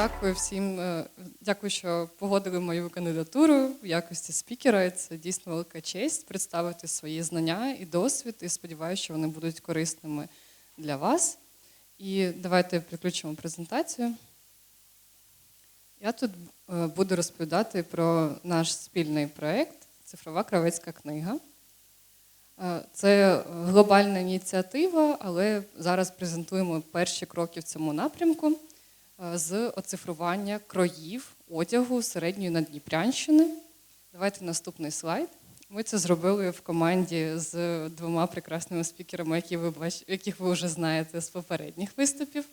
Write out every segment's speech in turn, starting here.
дякую всім. е, Дякую, що погодили мою кандидатуру в якості спікера. Це дійсно велика честь представити свої знання і досвід. І сподіваюся, що вони будуть корисними для вас. І давайте приключимо презентацію. Я тут е, буду розповідати про наш спільний проєкт Цифрова кравецька книга. Е, Це глобальна ініціатива, але зараз презентуємо перші кроки в цьому напрямку з оцифрування кроїв одягу середньої Надніпрянщини. Давайте наступний слайд. Ми це зробили в команді з двома прекрасними спікерами, які ви бач... яких ви вже знаєте з попередніх виступів.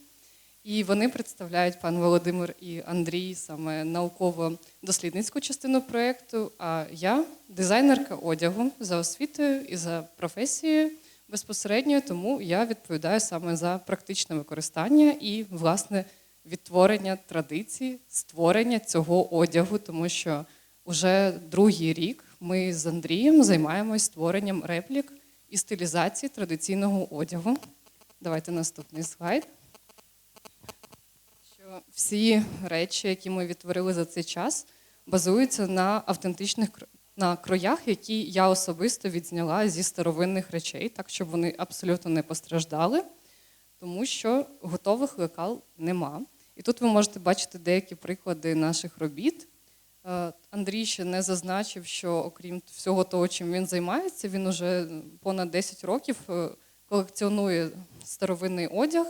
І вони представляють пан Володимир і Андрій саме науково-дослідницьку частину проєкту. А я дизайнерка одягу за освітою і за професією безпосередньо, тому я відповідаю саме за практичне використання і, власне, відтворення традицій, створення цього одягу, тому що вже другий рік ми з Андрієм займаємось створенням реплік і стилізації традиційного одягу. Давайте наступний слайд що всі речі, які ми відтворили за цей час, базуються на автентичних на кроях, які я особисто відзняла зі старовинних речей, так щоб вони абсолютно не постраждали, тому що готових лекал нема. І тут ви можете бачити деякі приклади наших робіт. Е, Андрій ще не зазначив, що окрім всього того, чим він займається, він уже понад 10 років е, колекціонує старовинний одяг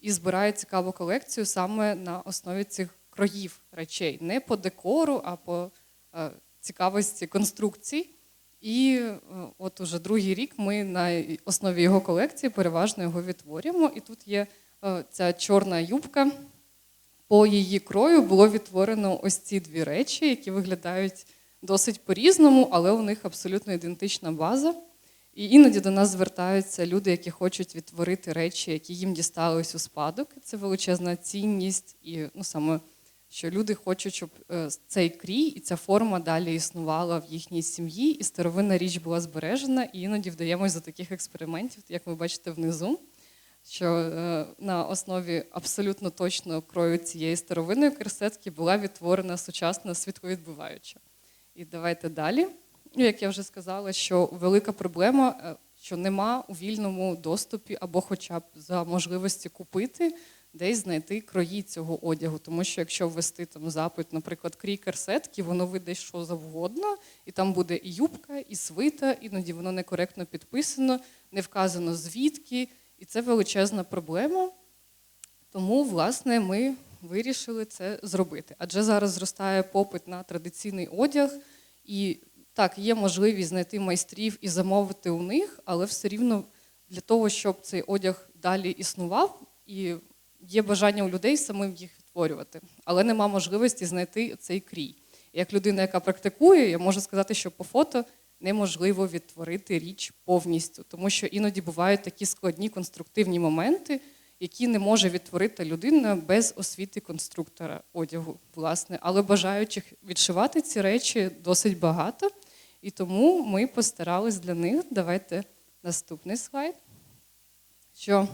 і збирає цікаву колекцію саме на основі цих кроїв речей, не по декору, а по е, цікавості конструкцій. І от уже другий рік ми на основі його колекції переважно його відтворюємо. І тут є ця чорна юбка. По її крою було відтворено ось ці дві речі, які виглядають досить по-різному, але у них абсолютно ідентична база. І іноді до нас звертаються люди, які хочуть відтворити речі, які їм дістались у спадок. Це величезна цінність, і ну саме що люди хочуть, щоб е, цей крій і ця форма далі існувала в їхній сім'ї, і старовинна річ була збережена. І іноді вдаємось до таких експериментів, як ви бачите внизу, що е, на основі абсолютно точного крою цієї старовинної керсетки була відтворена сучасна світловідбиваюча. І давайте далі. Ну, як я вже сказала, що велика проблема, е, що нема у вільному доступі або хоча б за можливості купити, десь знайти крої цього одягу. Тому що якщо ввести там запит, наприклад, крій керсетки, воно вийде що завгодно, і там буде і юбка, і свита, іноді воно некоректно підписано, не вказано звідки, і це величезна проблема. Тому, власне, ми вирішили це зробити. Адже зараз зростає попит на традиційний одяг, і так, є можливість знайти майстрів і замовити у них, але все рівно для того, щоб цей одяг далі існував, і є бажання у людей самим їх відтворювати, але нема можливості знайти цей крій. Як людина, яка практикує, я можу сказати, що по фото неможливо відтворити річ повністю, тому що іноді бувають такі складні конструктивні моменти, які не може відтворити людина без освіти конструктора одягу, власне. Але бажаючих відшивати ці речі досить багато. І тому ми постарались для них. Давайте наступний слайд. Що,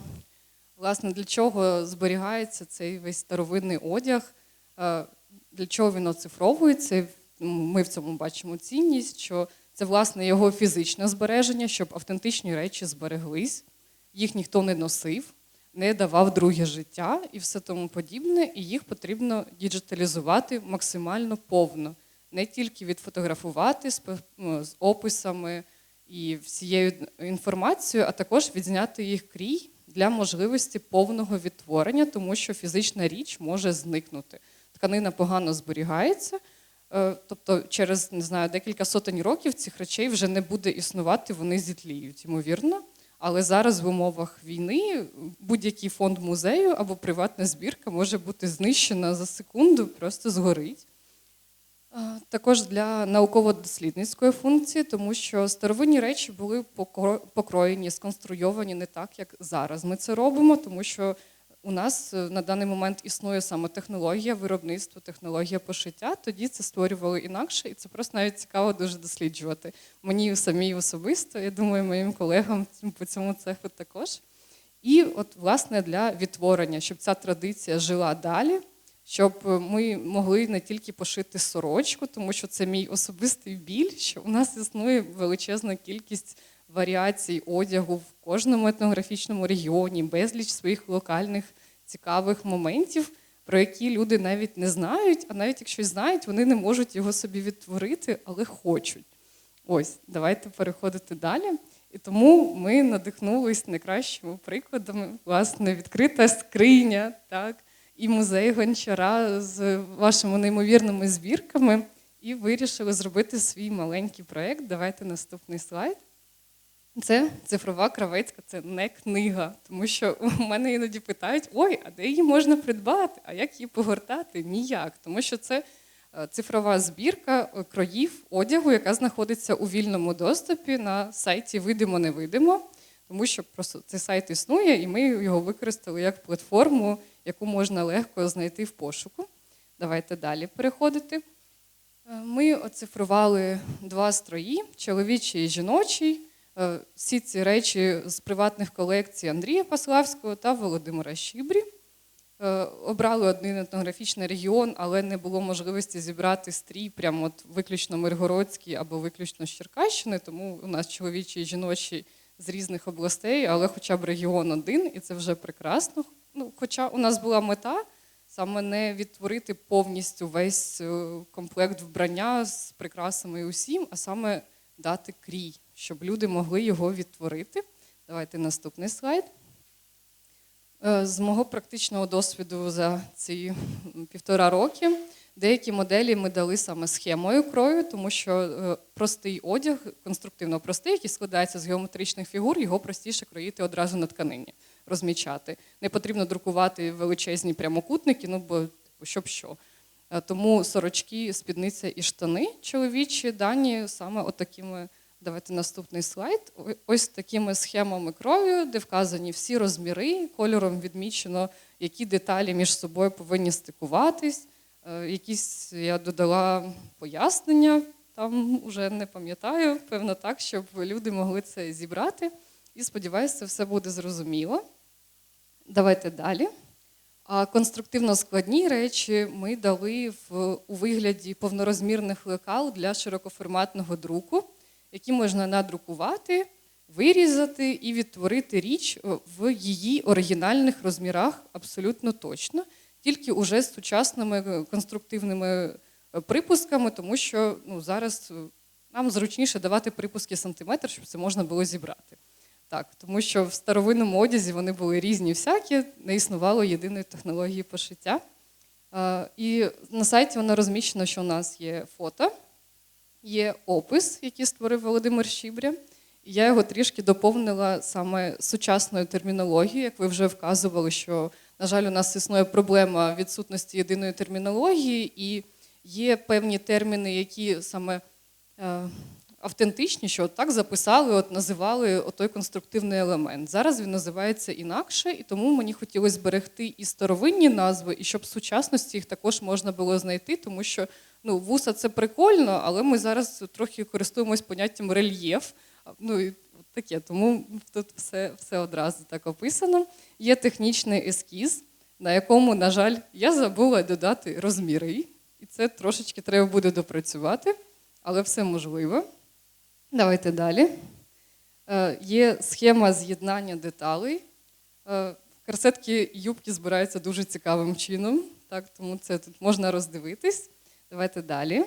власне, для чого зберігається цей весь старовинний одяг, е, для чого він оцифровується? Ми в цьому бачимо цінність, що це власне його фізичне збереження, щоб автентичні речі збереглись, їх ніхто не носив, не давав друге життя і все тому подібне, і їх потрібно діджиталізувати максимально повно не тільки відфотографувати з, ну, описами і всією інформацією, а також відзняти їх крій для можливості повного відтворення, тому що фізична річ може зникнути. Тканина погано зберігається. Е, Тобто, через не знаю, декілька сотень років цих речей вже не буде існувати, вони зітліють, ймовірно. Але зараз в умовах війни будь-який фонд музею або приватна збірка може бути знищена за секунду, просто згорить. Також для науково-дослідницької функції, тому що старовинні речі були покроєні, сконструйовані не так, як зараз ми це робимо, тому що у нас е, на даний момент існує саме технологія виробництва, технологія пошиття. Тоді це створювали інакше, і це просто навіть цікаво дуже досліджувати. Мені самій особисто, я думаю, моїм колегам по цьому цеху також. І от, власне, для відтворення, щоб ця традиція жила далі, щоб ми могли не тільки пошити сорочку, тому що це мій особистий біль, що у нас існує величезна кількість варіацій одягу в кожному етнографічному регіоні, безліч своїх локальних цікавих моментів, про які люди навіть не знають, а навіть якщо знають, вони не можуть його собі відтворити, але хочуть. Ось, давайте переходити далі. І тому ми надихнулись найкращими прикладами, власне, відкрита скриня, так, і музей гончара з вашими неймовірними збірками, і вирішили зробити свій маленький проєкт. Давайте наступний слайд. Це цифрова кравецька, це не книга. Тому що у мене іноді питають: ой, а де її можна придбати? А як її погортати? Ніяк. Тому що це е, цифрова збірка е, кроїв одягу, яка знаходиться у вільному доступі на сайті Видимо-невидимо, тому що просто цей сайт існує, і ми його використали як платформу, яку можна легко знайти в пошуку. Давайте далі переходити. Е, Ми оцифрували два строї: чоловічий і жіночий. Е, Всі ці речі з приватних колекцій Андрія Паславського та Володимира Щібрі. Е, Обрали один етнографічний регіон, але не було можливості зібрати стрій прямо от виключно Миргородський або виключно з Черкащини, тому у нас чоловічі і жіночі з різних областей, але хоча б регіон один, і це вже прекрасно. Ну, хоча у нас була мета саме не відтворити повністю весь е, комплект вбрання з прикрасами і усім, а саме дати крій, щоб люди могли його відтворити. Давайте наступний слайд. Е, З мого практичного досвіду за ці півтора роки деякі моделі ми дали саме схемою крою, тому що е, простий одяг, конструктивно простий, який складається з геометричних фігур, його простіше кроїти одразу на тканині, розмічати. Не потрібно друкувати величезні прямокутники, ну бо щоб що. Е, Тому сорочки, спідниця і штани чоловічі дані саме отакими. Давайте наступний слайд. Ось такими схемами крою, де вказані всі розміри, кольором відмічено, які деталі між собою повинні стикуватись. Е, Якісь я додала пояснення, там вже не пам'ятаю, певно так, щоб люди могли це зібрати. І сподіваюся, все буде зрозуміло. Давайте далі. А конструктивно складні речі ми дали в, у вигляді повнорозмірних лекал для широкоформатного друку, які можна надрукувати, вирізати і відтворити річ е, в її оригінальних розмірах абсолютно точно, тільки уже з сучасними е, конструктивними е, припусками, тому що ну, зараз нам зручніше давати припуски сантиметр, щоб це можна було зібрати. Так, тому що в старовинному одязі вони були різні всякі, не існувало єдиної технології пошиття. І на сайті воно розміщено, що у нас є фото, є опис, який створив Володимир Щібря. Я його трішки доповнила саме сучасною термінологією, як ви вже вказували, що, на жаль, у нас існує проблема відсутності єдиної термінології, і є певні терміни, які саме е, автентичні, що от так записали, от називали той конструктивний елемент. Зараз він називається інакше, і тому мені хотілося зберегти і старовинні назви, і щоб в сучасності їх також можна було знайти, тому що ну, вуса це прикольно, але ми зараз трохи користуємось поняттям рельєф. Ну і таке, тому тут все, все одразу так описано. Є технічний ескіз, на якому, на жаль, я забула додати розміри, і це трошечки треба буде допрацювати, але все можливо. Давайте далі. Е, Є схема з'єднання деталей. Е, Корсетки юбки збираються дуже цікавим чином, так, тому це тут можна роздивитись. Давайте далі.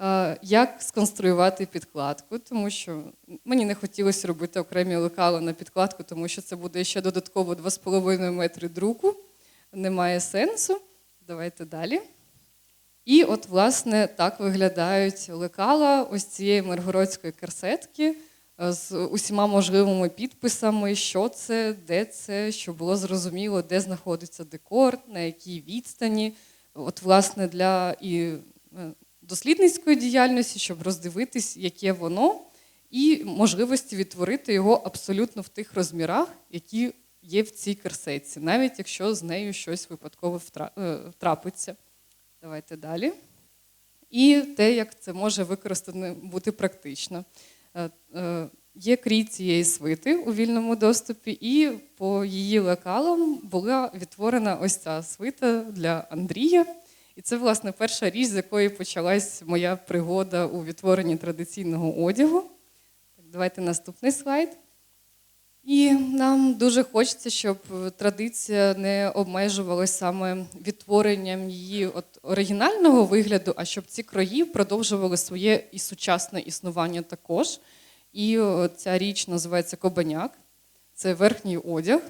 Е, Як сконструювати підкладку, тому що мені не хотілося робити окремі лекала на підкладку, тому що це буде ще додатково 2,5 метри друку. Немає сенсу. Давайте далі. І от, власне, так виглядають лекала ось цієї миргородської керсетки е, з усіма можливими підписами, що це, де це, щоб було зрозуміло, де знаходиться декор, на якій відстані. От, власне, для і е, дослідницької діяльності, щоб роздивитись, яке воно, і можливості відтворити його абсолютно в тих розмірах, які є в цій керсетці, навіть якщо з нею щось випадково втра- е. Давайте далі. І те, як це може використано бути практично. Є крій цієї свити у вільному доступі, і по її лекалам була відтворена ось ця свита для Андрія. І це, власне, перша річ, з якої почалась моя пригода у відтворенні традиційного одягу. Так, давайте наступний слайд. І нам дуже хочеться, щоб традиція не обмежувалася саме відтворенням її от оригінального вигляду, а щоб ці крої продовжували своє і сучасне існування також. І ця річ називається кобаняк. Це верхній одяг,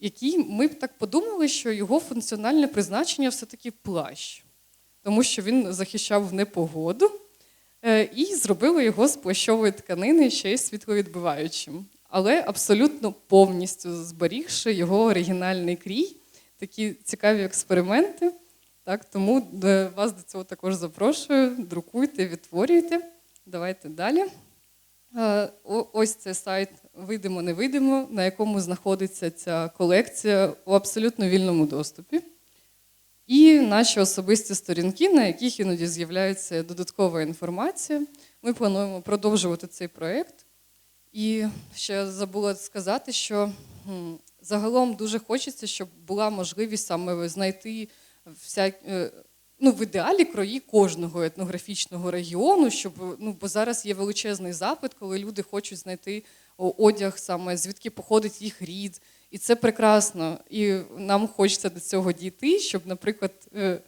який ми б так подумали, що його функціональне призначення все-таки плащ, тому що він захищав непогоду, е, і зробили його з плащової тканини ще й світловідбиваючим, але абсолютно повністю зберігши його оригінальний крій. Такі цікаві експерименти. Так, тому е, вас до цього також запрошую. Друкуйте, відтворюйте. Давайте далі. Е, Ось це сайт Видимо, не видимо, на якому знаходиться ця колекція у абсолютно вільному доступі. І наші особисті сторінки, на яких іноді з'являється додаткова інформація. Ми плануємо продовжувати цей проєкт. І ще забула сказати, що загалом дуже хочеться, щоб була можливість саме знайти вся, е, ну, в ідеалі крої кожного етнографічного регіону, щоб ну, бо зараз є величезний запит, коли люди хочуть знайти одяг саме звідки походить їх рід. І це прекрасно. І нам хочеться до цього дійти, щоб, наприклад, е,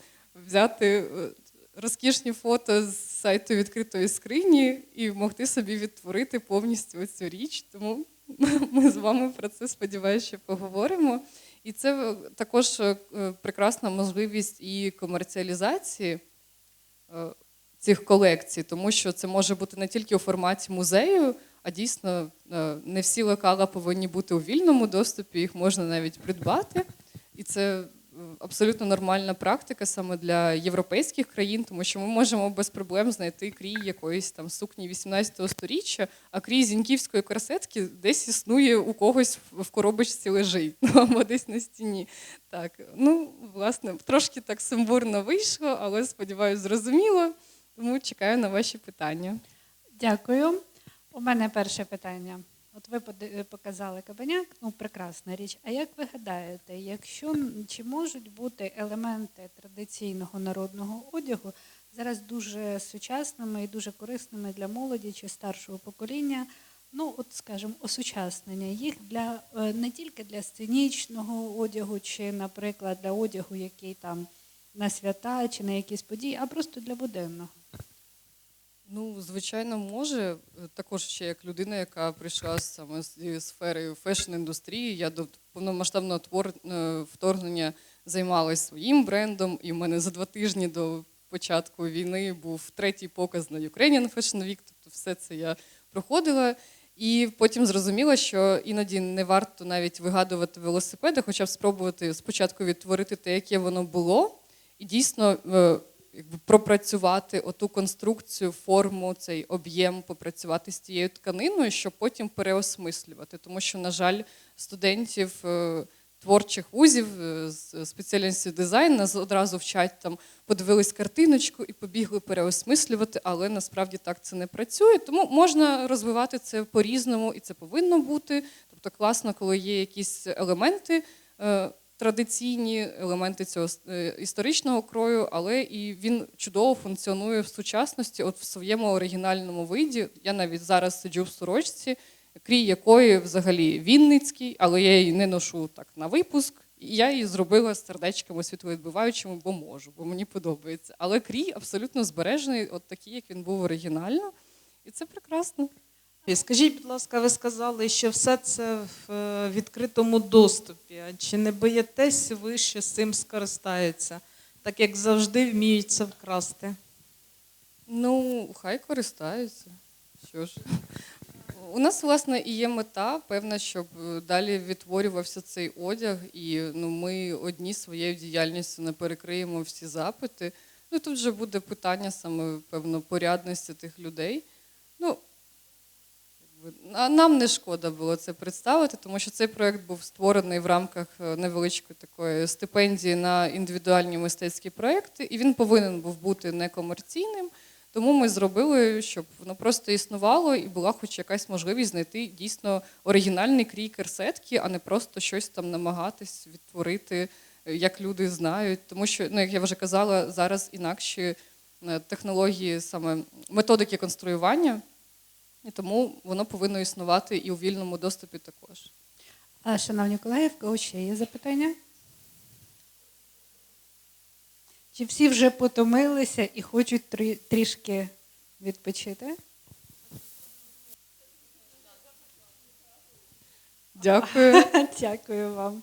взяти е, розкішні фото з сайту відкритої скрині і могти собі відтворити повністю цю річ. Тому ми з вами про це сподіваюся, поговоримо. І це е, також е, прекрасна можливість і комерціалізації е, цих колекцій, тому що це може бути не тільки у форматі музею, а дійсно е, не всі лекала повинні бути у вільному доступі, їх можна навіть придбати. І це е, абсолютно нормальна практика саме для європейських країн, тому що ми можемо без проблем знайти крій якоїсь там сукні 18 сторіччя, а крій зіньківської корсетки десь існує у когось в коробочці лежить, ну, або десь на стіні. Так, ну, власне, трошки так сумбурно вийшло, але сподіваюся, зрозуміло. Тому чекаю на ваші питання. Дякую. У мене перше питання. От ви поди- показали кабаняк, ну прекрасна річ. А як ви гадаєте, якщо чи можуть бути елементи традиційного народного одягу зараз дуже сучасними і дуже корисними для молоді чи старшого покоління? Ну, от скажімо, осучаснення їх для е, не тільки для сценічного одягу, чи, наприклад, для одягу, який там на свята чи на якісь події, а просто для буденного. Ну, звичайно, може. Також ще як людина, яка прийшла саме зі сфери фешн-індустрії, я до повномасштабного твор- е, вторгнення займалась своїм брендом, і в мене за два тижні до початку війни був третій показ на Ukrainian Fashion Week, тобто все це я проходила. І потім зрозуміла, що іноді не варто навіть вигадувати велосипеди, хоча б спробувати спочатку відтворити те, яке воно було, і дійсно е, якби пропрацювати оту конструкцію, форму, цей об'єм, попрацювати з тією тканиною, щоб потім переосмислювати. Тому що, на жаль, студентів е, творчих вузів е, з спеціальністю дизайн нас одразу вчать там, подивились картиночку і побігли переосмислювати, але насправді так це не працює. Тому можна розвивати це по-різному, і це повинно бути. Тобто класно, коли є якісь елементи. Традиційні елементи цього е, історичного крою, але і він чудово функціонує в сучасності, от в своєму оригінальному виді. Я навіть зараз сиджу в сорочці, крій якої взагалі Вінницький, але я її не ношу так на випуск. І я її зробила сердечками світловідбиваючими, бо можу, бо мені подобається. Але крій абсолютно збережений, от такий, як він був оригінально, і це прекрасно. Скажіть, будь ласка, ви сказали, що все це в е, відкритому доступі. А Чи не боїтесь ви, що цим скористаються, так як завжди вміють це вкрасти? Ну, хай користаються. Що ж. У нас, власне, і є мета, певна, щоб е, далі відтворювався цей одяг, і ну, ми одні своєю діяльністю не перекриємо всі запити. Ну, тут вже буде питання саме, певно, порядності тих людей. Нам не шкода було це представити, тому що цей проєкт був створений в рамках е, невеличкої такої стипендії на індивідуальні мистецькі проєкти, і він повинен був бути некомерційним. Тому ми зробили, щоб воно просто існувало і була хоч якась можливість знайти дійсно оригінальний крій керсетки, а не просто щось там намагатись відтворити, е, як люди знають. Тому що, ну як я вже казала, зараз інакші е, технології, саме методики конструювання, і тому воно повинно існувати і у вільному доступі також. А, шановні колеги, в кого ще є запитання? Чи всі вже потомилися і хочуть трі- трішки відпочити? Дякую. Дякую вам.